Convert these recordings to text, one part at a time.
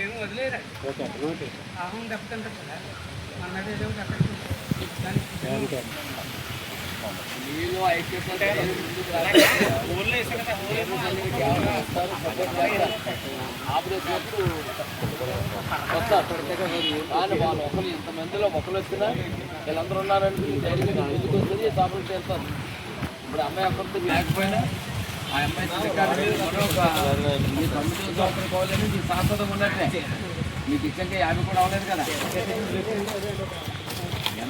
ఏమో వదిలేరా ఆహం దెబ్బతింటారు కదా మన ఏదో దానికి కానీ వాళ్ళు ఒకరు ఇంతమందిలో ఒకరు వచ్చినా వీళ్ళందరూ ఉన్నారంటే ధైర్యంగా ఎందుకు వస్తుంది సాపరేట్ చేస్తారు ఇప్పుడు అమ్మాయి అక్కడితో లేకపోయినా ఆ అమ్మాయి మీ తొమ్మిది సంవత్సరం కావాలని మీ శాశ్వతంగా ఉన్నట్టే మీకు ఇచ్చాక యాభై కూడా అవ్వలేదు కదా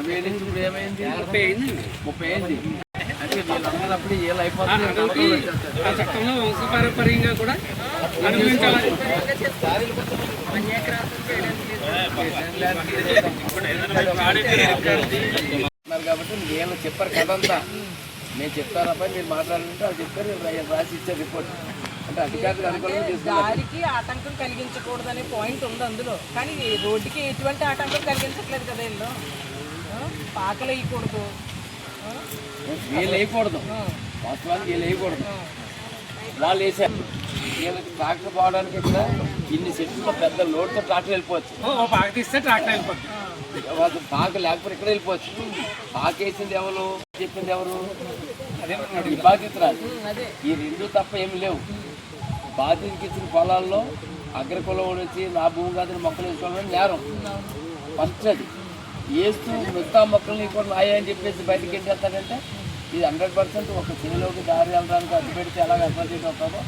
ఇప్పుడు ఏమైంది ముప్పై అయింది ముప్పై అయింది అంటే వీళ్ళందరూ అప్పుడు ఏళ్ళు అయిపోతుంది. ఆ చట్టంలో వంశపారంపర్యంగా కూడా అనుభవించాలి కాబట్టి వీళ్ళు చెప్పారు కదంతా నేను చెప్తానప్ప మీరు మాట్లాడాలంటే అది చెప్తారు రాసి ఇచ్చే రిపోర్ట్. అంటే అధికారులు తీసుకున్నారు దారికి ఆటంకం కలిగించకూడదనే పాయింట్ ఉంది అందులో. కానీ రోడ్డుకి ఎటువంటి ఆటంకం కలిగించట్లేదు కదా ఆ? పాకలు వేయకూడదు? వీళ్ళు వేయకూడదు వాస్తవానికి వీళ్ళు వేయకూడదు వాళ్ళు వేసారు వీళ్ళకి ట్రాక్టర్ పోవడానికి కూడా ఇన్ని సెట్లు పెద్ద లోడ్తో ట్రాక్టర్ వెళ్ళిపోవచ్చు. పాక తీస్తే ట్రాక్టర్ వెళ్ళిపోతుంది వాళ్ళు పాక లేకపోతే ఇక్కడ వెళ్ళిపోవచ్చు. పాక వేసింది ఎవరు? చెప్పింది ఎవరు? ఈ బాధితురాలు. అదే. ఈ రెండు తప్ప ఏమి లేవు. బాధితుడికి ఇచ్చిన పొలాల్లో అగ్రకులం వచ్చి నా భూమి కాదని మొక్కలు వేసుకోవాలని నేరం. పంచది. వేస్తూ మిగతా మొక్కల్ని కూడా నాయ అని చెప్పేసి బయటకి ఏం చేస్తాడంటే ఇది హండ్రెడ్ పర్సెంట్ ఒక చేలోకి దారి వెళ్ళడానికి అడ్డు పెడితే ఎలాగ అడ్వాంటేజ్ అవుతామో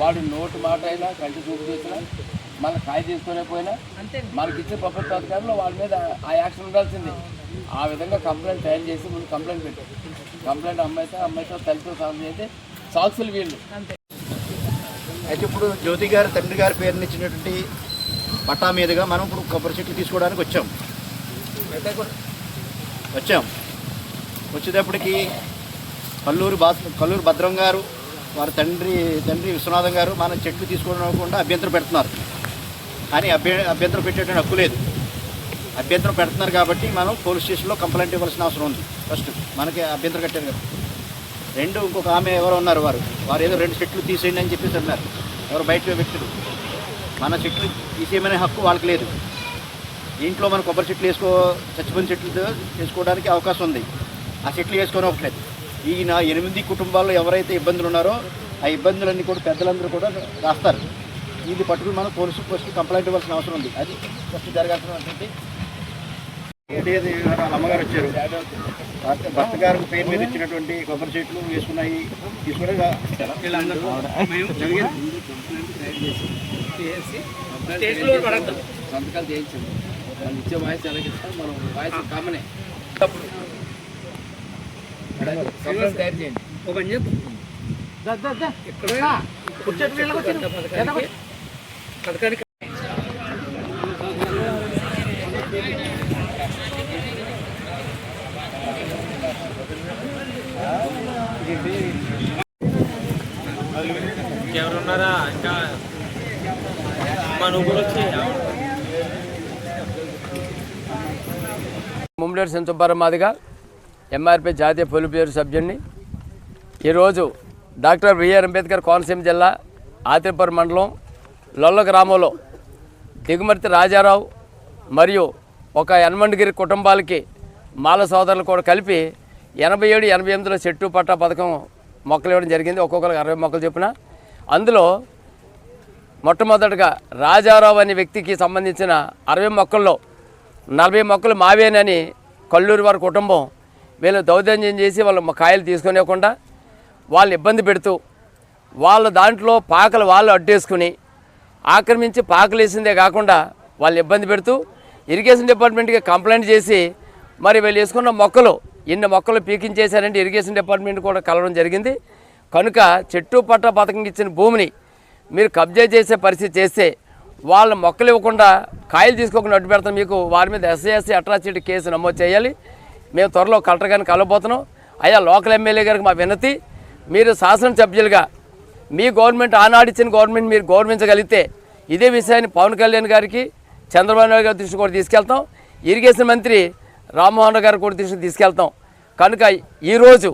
వాడు నోటు మాట అయినా కంటి చూపు చేసినా మన కాయ తీసుకునే పోయినా మనకి ఇచ్చే ప్రభుత్వ అధికారులు వాళ్ళ మీద ఆ యాక్షన్ ఉండాల్సిందే. ఆ విధంగా కంప్లైంట్ తయారు చేసి ముందు కంప్లైంట్ పెట్టారు కంప్లైంట్ అమ్మాయితో అమ్మాయితో తల్లితో సాల్వ్ చేస్తే సాక్షులు వీళ్ళు. అయితే ఇప్పుడు జ్యోతి గారి తండ్రి గారి పేరునిచ్చినటువంటి పట్టా మీదుగా మనం ఇప్పుడు కొబ్బరి చెట్లు తీసుకోవడానికి వచ్చాం. వచ్చాం. వచ్చేటప్పటికి కల్లూరు బాస్ కల్లూరు భద్రం గారు వారి తండ్రి తండ్రి విశ్వనాథం గారు మన చెట్లు తీసుకోవకుండా అభ్యంతరం పెడుతున్నారు. కానీ అభ్య అభ్యంతరం పెట్టేటువంటి హక్కు లేదు. అభ్యంతరం పెడుతున్నారు కాబట్టి మనం పోలీస్ స్టేషన్లో కంప్లైంట్ ఇవ్వాల్సిన అవసరం ఉంది. ఫస్ట్ మనకి అభ్యంతరం కట్టారు కదా. రెండు ఇంకొక ఆమె ఎవరో ఉన్నారు వారు. వారు ఏదో రెండు చెట్లు తీసేయండి అని చెప్పేసి అన్నారు. ఎవరు బయట పెట్టారు? మన చెట్లు తీసేయమనే హక్కు వాళ్ళకి లేదు. ఇంట్లో మన కొబ్బరి చెట్లు వేసుకో చచ్చిపోయిన చెట్లు వేసుకోవడానికి అవకాశం ఉంది. ఆ చెట్లు వేసుకొని ఒకట్లేదు ఈయన ఎనిమిది కుటుంబాల్లో ఎవరైతే ఇబ్బందులు ఉన్నారో ఆ ఇబ్బందులన్నీ కూడా పెద్దలందరూ కూడా రాస్తారు. ఇది పట్టుకుని మనం పోలీసు ఫస్ట్ కంప్లైంట్ ఇవ్వాల్సిన అవసరం ఉంది. అది ఫస్ట్ జరగాల్సినటువంటి అమ్మగారు వచ్చారు. భర్త- గారు పేరు మీద ఇచ్చినటువంటి కొబ్బరి చెట్లు వేసుకున్నాయి. తీసుకుని సంతకాలు చేయించండి. వాళ్ళు ఇచ్చే వాయిస్ ఎలాగిస్తాం మనం వాయిస్ కామనే. కంప్లైంట్ తయారు చేయండి. పని చెప్పు. పథకానికి? పథకానికి? ఇంకెవరున్నారా ఇంకా నువ్వు కూడా వచ్చి కంప్లీట్ సంచుబ్బారం మాదిగా జాతీయ పొలి పేరు సభ్యుడిని ఈరోజు డాక్టర్ బిఆర్ అంబేద్కర్ కోనసీమ జిల్లా ఆతిరపురం మండలం లొల్ల గ్రామంలో దిగుమర్తి రాజారావు మరియు ఒక యనమండగిరి కుటుంబాలకి మాల సోదరులు కూడా కలిపి ఎనభై ఏడు ఎనభై ఎనిమిదిలో చెట్టు పట్టా పథకం మొక్కలు ఇవ్వడం జరిగింది. ఒక్కొక్కరికి అరవై మొక్కలు చొప్పున. అందులో మొట్టమొదటిగా రాజారావు అనే వ్యక్తికి సంబంధించిన అరవై మొక్కల్లో నలభై మొక్కలు మావేనని కల్లూరు వారి కుటుంబం వీళ్ళు దౌర్జన్యం చేసి వాళ్ళ కాయలు తీసుకునేకుండా వాళ్ళని ఇబ్బంది పెడుతూ వాళ్ళ దాంట్లో పాకలు వాళ్ళు అడ్డేసుకుని ఆక్రమించి పాకలు వేసిందే కాకుండా వాళ్ళు ఇబ్బంది పెడుతూ ఇరిగేషన్ డిపార్ట్మెంట్కి కంప్లైంట్ చేసి మరి వీళ్ళు వేసుకున్న మొక్కలు ఇన్ని మొక్కలు పీకించేశారంటే ఇరిగేషన్ డిపార్ట్మెంట్ కూడా కలవడం జరిగింది. కనుక చెట్టు పట్ట పథకం ఇచ్చిన భూమిని మీరు కబ్జా చేసే పరిస్థితి చేస్తే వాళ్ళ మొక్కలు ఇవ్వకుండా కాయలు తీసుకోకుండా అడ్డు పెడతాం మీకు వారి మీద ఎస్ఐఎస్సి అట్రాసిటీ కేసు నమోదు చేయాలి. మేము త్వరలో కలెక్టర్ గారిని కలవబోతున్నాం. అయ్యా లోకల్ ఎమ్మెల్యే గారికి మా వినతి. మీరు శాసనసభ్యులుగా మీ గవర్నమెంట్ ఆనాడిచ్చిన గవర్నమెంట్ మీరు గౌరవించగలిగితే ఇదే విషయాన్ని పవన్ కళ్యాణ్ గారికి చంద్రబాబు నాయుడు గారి దృష్టి కూడా తీసుకెళ్తాం. ఇరిగేషన్ మంత్రి రామ్మోహన్ రావు గారి కూడా దృష్టికి తీసుకెళ్తాం. కనుక ఈరోజు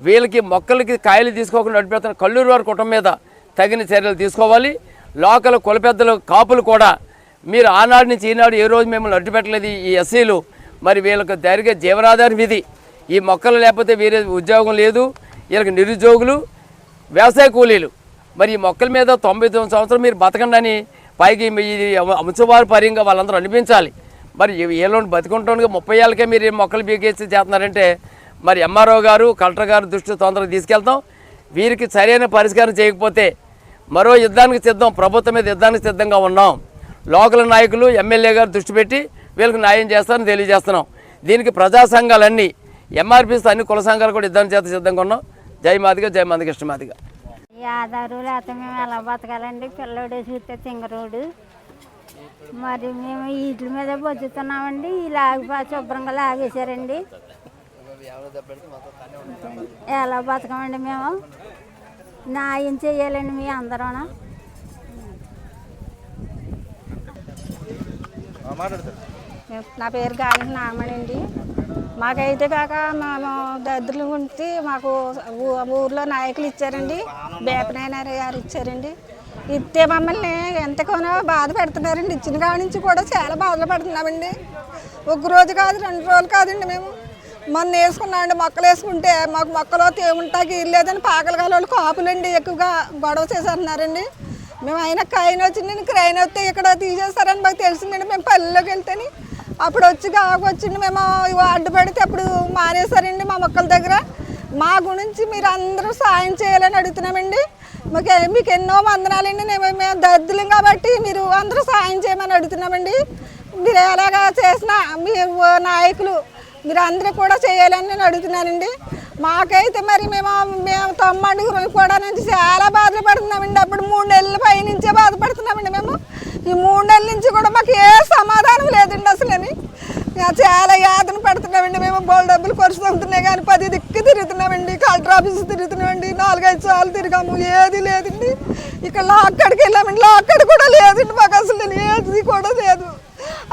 వీళ్ళకి మొక్కలకి కాయలు తీసుకోకుండా నడిపెడుతున్న కల్లూరు వారి కుటుంబం మీద తగిన చర్యలు తీసుకోవాలి. లోకల్ కుల పెద్దలు కాపులు కూడా మీరు ఆనాడు నుంచి ఈనాడు ఏ రోజు మిమ్మల్ని అడ్డుపెట్టలేదు ఈ ఎస్సీలు? మరి వీళ్ళకి జరిగే జీవనాధారం ఇది. ఈ మొక్కలు లేకపోతే వేరే ఉద్యోగం లేదు. వీళ్ళకి నిరుద్యోగులు వ్యవసాయ కూలీలు. మరి ఈ మొక్కల మీద తొంభై తొమ్మిది సంవత్సరం మీరు బతకండి పైకి ఇది అంశవారి పర్యంగా వాళ్ళందరూ అనిపించాలి. మరి వీళ్ళు బతుకుంటానికి ముప్పై ఏళ్ళకే మీరు మొక్కలు బీకేసి చేస్తున్నారంటే మరి ఎంఆర్ఓ గారు కలెక్టర్ గారు దృష్టి తొందరగా తీసుకెళ్తాం. వీరికి సరైన పరిష్కారం చేయకపోతే మరో యుద్ధానికి సిద్ధం ప్రభుత్వం మీద యుద్ధానికి సిద్ధంగా ఉన్నాం. లోకల్ నాయకులు ఎమ్మెల్యే గారు దృష్టి పెట్టి వీళ్ళకి న్యాయం చేస్తారని తెలియజేస్తున్నాం. దీనికి ప్రజా సంఘాలన్నీ ఎంఆర్పీస్ అన్ని కుల సంఘాలు కూడా యుద్ధానికి చేత సిద్ధంగా ఉన్నాం. జై మాదిగా జై మాది ఇష్టమాదిగా ఈ ఆధారు లేకపోతే మేము ఎలా బతకాలండి? పిల్లడు చూస్తే తింగరోడు. మరి మేము వీటి మీద బతుకుతున్నామండి. ఈ లాగి శుభ్రంగా లాగేశారండి. ఎలా బతకమండి మేము? న్యాయం చేయాలండి మీ అందరూ నా పేరు గాలి నామనండి అండి. మాకైతే కాక మేము దద్దులు ఉంటే మాకు ఊర్లో నాయకులు ఇచ్చారండి. బేపనాయన గారు ఇచ్చారండి. ఇస్తే మమ్మల్ని ఎంతగానో బాధ పెడుతున్నారండి. ఇచ్చిన కాడి నుంచి కూడా చాలా బాధలు పడుతున్నామండి. ఒక రోజు కాదు రెండు రోజులు కాదండి మేము. మొన్న వేసుకున్నాండి మొక్కలు వేసుకుంటే మాకు మొక్కలో తేముంటాకి లేదని పాకలు కాలు కాపులండి ఎక్కువగా గొడవ చేసేస్తున్నారండి. మేము అయినా క్రైన్ వచ్చింది క్రైన్ వస్తే ఇక్కడ తీసేస్తారని మాకు తెలిసిందండి మేము పల్లెలోకి వెళ్తేని. అప్పుడు వచ్చి కాకు మేము ఇవి అడ్డు పెడితే అప్పుడు మానేశారండి మా మొక్కల దగ్గర. మా గురించి మీరు అందరూ సాయం చేయాలని అడుగుతున్నామండి. మాకు మీకు ఎన్నో వందనాలండి మేము మేము దద్దులం కాబట్టి మీరు అందరూ సాయం చేయమని అడుగుతున్నామండి. మీరు ఎలాగా చేసినా మీ నాయకులు మీరు అందరూ కూడా చేయాలని నేను అడుగుతున్నానండి. మాకైతే మరి మేము మేము తొమ్మిది కూడా నుంచి చాలా బాధలు పడుతున్నామండి అప్పుడు మూడు నెలల పై నుంచే బాధపడుతున్నామండి మేము. ఈ మూడు నెలల నుంచి కూడా మాకు ఏ సమాధానం లేదండి అసలని. చాలా యాతన పడుతున్నామండి మేము. బోల్ డబ్బులు ఖర్చు అవుతున్నాయి కానీ పది దిక్కు తిరుగుతున్నామండి. Collector office తిరుగుతున్నామండి. నాలుగైదు సార్లు తిరిగాము. ఏది లేదండి. ఇక్కడ అక్కడికి వెళ్ళామండి. అక్కడ కూడా లేదండి మాకు అసలు ఏది కూడా లేదు.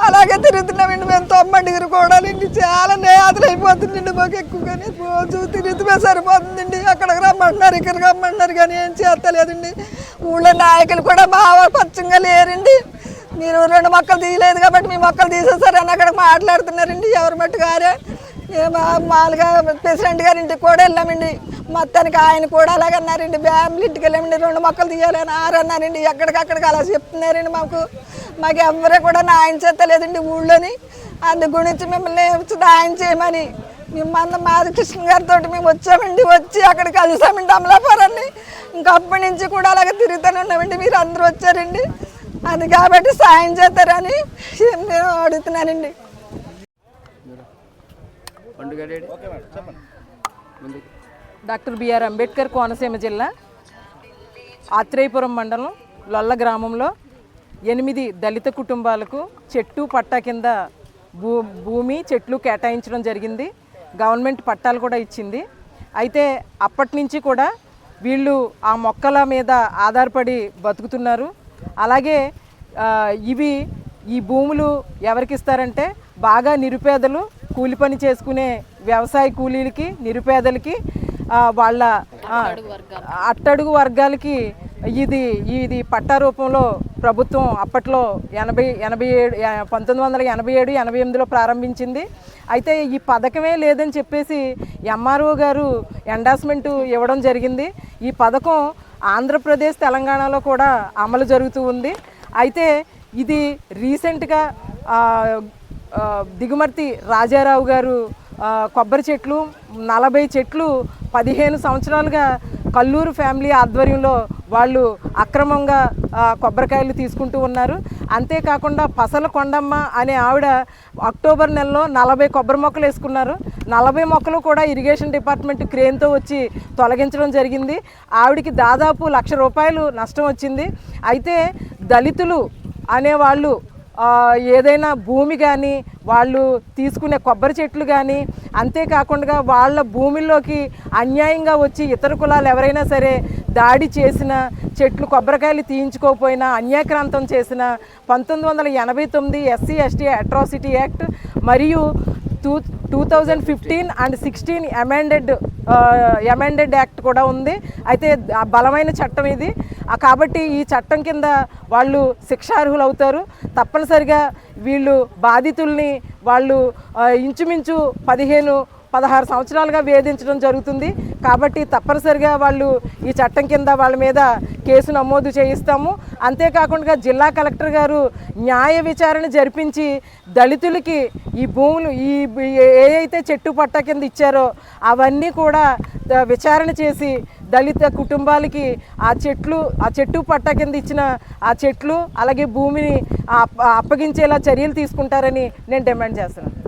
అలాగే తిరుగుతున్నామండి మేము తొమ్మిదిగురు కూడా అండి చాలా నేతలు అయిపోతుందండి మాకు ఎక్కువగానే. రోజు తిరుగుతుమే సరిపోతుందండి. అక్కడికి రమ్మంటున్నారు ఇక్కడికి రమ్మంటున్నారు కానీ ఏం చేస్తలేదండి. ఊళ్ళో నాయకులు కూడా మా పచ్చంగా లేరండి. మీరు రెండు మొక్కలు తీయలేదు కాబట్టి మీ మొక్కలు తీసేసారని అక్కడ మాట్లాడుతున్నారండి. ఎవరు మట్టు గారే? ఏ మా- మామూలుగా ప్రెసిడెంట్ గారి ఇంటికి కూడా వెళ్ళామండి. మొత్తానికి ఆయన కూడా అలాగన్నారండి ఫ్యామిలీ ఇంటికి వెళ్ళామండి. రెండు మొక్కలు తీయాలని ఆరు అన్నారండి ఎక్కడికక్కడికి అలా చెప్తున్నారండి మాకు. మాకు ఎవరు కూడా న్యాయం చేస్తలేదండి ఊళ్ళోని. అందు గురించి మిమ్మల్ని న్యాయం చేయమని. మిమ్మల్ని మాది కృష్ణ గారితో మేము వచ్చామండి. వచ్చి అక్కడ కలిసామండి అమలాపురాన్ని. ఇంకా అప్పటి నుంచి కూడా అలాగే తిరుగుతూనే ఉన్నామండి. మీరు అందరూ వచ్చారండి. అది కాబట్టి సాయం చేస్తారని నేను అడుగుతున్నానండి. Doctor B R Ambedkar Konaseema జిల్లా ఆత్రేయపురం మండలం లొల్ల గ్రామంలో ఎనిమిది దళిత కుటుంబాలకు చెట్టు పట్టా కింద భూ భూమి చెట్లు కేటాయించడం జరిగింది. గవర్నమెంట్ పట్టాలు కూడా ఇచ్చింది. అయితే అప్పటి నుంచి కూడా వీళ్ళు ఆ మొక్కల మీద ఆధారపడి బతుకుతున్నారు. అలాగే ఇవి ఈ భూములు ఎవరికి ఇస్తారంటే బాగా నిరుపేదలు కూలి పని చేసుకునే వ్యవసాయ కూలీలకి నిరుపేదలకి వాళ్ళ అట్టడుగు వర్గాలకి ఇది ఇది పట్టా రూపంలో ప్రభుత్వం అప్పట్లో ఎనభై ఎనభై ఏడు పంతొమ్మిది వందల ఎనభై ఏడు ఎనభై ఎనిమిదిలో ప్రారంభించింది. అయితే ఈ పథకమే లేదని చెప్పేసి ఎంఆర్ఓ గారు ఎండాస్మెంట్ ఇవ్వడం జరిగింది. ఈ పథకం ఆంధ్రప్రదేశ్ తెలంగాణలో కూడా అమలు జరుగుతూ ఉంది. అయితే ఇది రీసెంట్గా దిగుమర్తి రాజారావు గారు కొబ్బరి చెట్లు నలభై చెట్లు పదిహేను సంవత్సరాలుగా కల్లూరు ఫ్యామిలీ ఆధ్వర్యంలో వాళ్ళు అక్రమంగా కొబ్బరికాయలు తీసుకుంటూ ఉన్నారు. అంతేకాకుండా పసల కొండమ్మ అనే ఆవిడ అక్టోబర్ నెలలో నలభై కొబ్బరి మొక్కలు వేసుకున్నారు. నలభై మొక్కలు కూడా ఇరిగేషన్ డిపార్ట్మెంట్ క్రేన్తో వచ్చి తొలగించడం జరిగింది. ఆవిడికి దాదాపు లక్ష రూపాయలు నష్టం వచ్చింది. అయితే దళితులు అనేవాళ్ళు ఏదైనా భూమి కానీ వాళ్ళు తీసుకునే కొబ్బరి చెట్లు కానీ అంతేకాకుండా వాళ్ళ భూమిలోకి అన్యాయంగా వచ్చి ఇతర కులాలు ఎవరైనా సరే దాడి చేసిన చెట్లు కొబ్బరికాయలు తీయించుకోకపోయినా అన్యాక్రాంతం చేసిన పంతొమ్మిది వందల ఎనభై తొమ్మిది ఎస్సీ ఎస్టీ అట్రాసిటీ యాక్ట్ మరియు two two thousand fifteen and sixteen amended amended act కూడా ఉంది. అయితే ఆ బలమైన చట్టం ఇది. కాబట్టి ఈ చట్టం కింద వాళ్ళు శిక్షార్హులు అవుతారు తప్పనిసరిగా వీళ్ళు బాధితుల్ని వాళ్ళు ఇంచుమించు పదిహేను పదహారు సంవత్సరాలుగా వేధించడం జరుగుతుంది. కాబట్టి తప్పనిసరిగా వాళ్ళు ఈ చట్టం కింద వాళ్ళ మీద కేసు నమోదు చేయిస్తాము. అంతేకాకుండా జిల్లా కలెక్టర్ గారు న్యాయ విచారణ జరిపించి దళితులకి ఈ భూములు ఈ ఏదైతే చెట్టు పట్ట కింద ఇచ్చారో అవన్నీ కూడా విచారణ చేసి దళిత కుటుంబాలకి ఆ చెట్లు ఆ చెట్టు పట్ట కింద ఇచ్చిన ఆ చెట్లు అలాగే భూమిని అప్పగించేలా చర్యలు తీసుకుంటారని నేను డిమాండ్ చేస్తున్నాను.